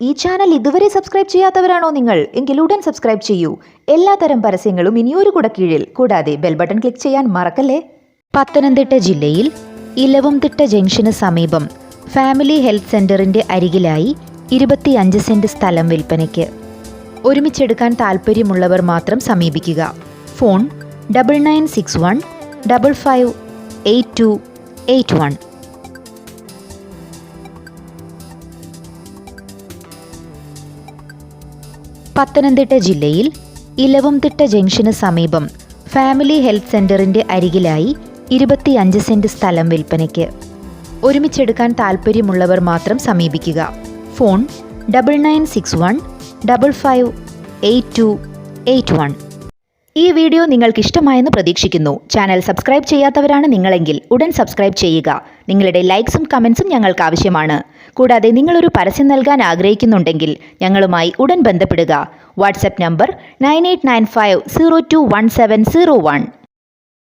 ഈ ചാനൽ ഇതുവരെ സബ്സ്ക്രൈബ് ചെയ്യാത്തവരാണോ നിങ്ങൾ എങ്കിൽ ഉടൻ സബ്സ്ക്രൈബ് ചെയ്യൂ. എല്ലാത്തരം പരസ്യങ്ങളും ഇനിയൊരു കുടക്കീഴിൽ കൂടാതെ ബെൽ ബട്ടൺ ക്ലിക്ക് ചെയ്യാൻ മറക്കല്ലേ? പത്തനംതിട്ട ജില്ലയിൽ ഇലവംതിട്ട ജംഗ്ഷന് സമീപം ഫാമിലി ഹെൽത്ത് സെന്ററിന്റെ അരികിലായി ഇരുപത്തിയഞ്ച് സെന്റ് സ്ഥലം വിൽപ്പനയ്ക്ക്. ഒരുമിച്ചെടുക്കാൻ താൽപ്പര്യമുള്ളവർ മാത്രം സമീപിക്കുക. Phone double nine six one double five eight two eight one Pathanamthitta ജില്ലയിൽ ഇലവുംതിട്ട ജംഗ്ഷന് സമീപം ഫാമിലി ഹെൽത്ത് സെന്ററിന്റെ അരികിലായി ഇരുപത്തിയഞ്ച് സെന്റ് സ്ഥലം വിൽപ്പനയ്ക്ക്. ഒരുമിച്ചെടുക്കാൻ താൽപ്പര്യമുള്ളവർ മാത്രം സമീപിക്കുക. Phone double nine six one double five eight two eight one. ഈ വീഡിയോ നിങ്ങൾക്ക് ഇഷ്ടമായെന്ന് പ്രതീക്ഷിക്കുന്നു. ചാനൽ സബ്സ്ക്രൈബ് ചെയ്യാത്തവരാണ് നിങ്ങളെങ്കിൽ ഉടൻ സബ്സ്ക്രൈബ് ചെയ്യുക. നിങ്ങളുടെ ലൈക്സും കമൻസും ഞങ്ങൾക്ക് ആവശ്യമാണ്. കൂടാതെ നിങ്ങളൊരു പരസ്യം നൽകാൻ ആഗ്രഹിക്കുന്നുണ്ടെങ്കിൽ ഞങ്ങളുമായി ഉടൻ ബന്ധപ്പെടുക. WhatsApp number nine eight nine five zero two one seven zero one.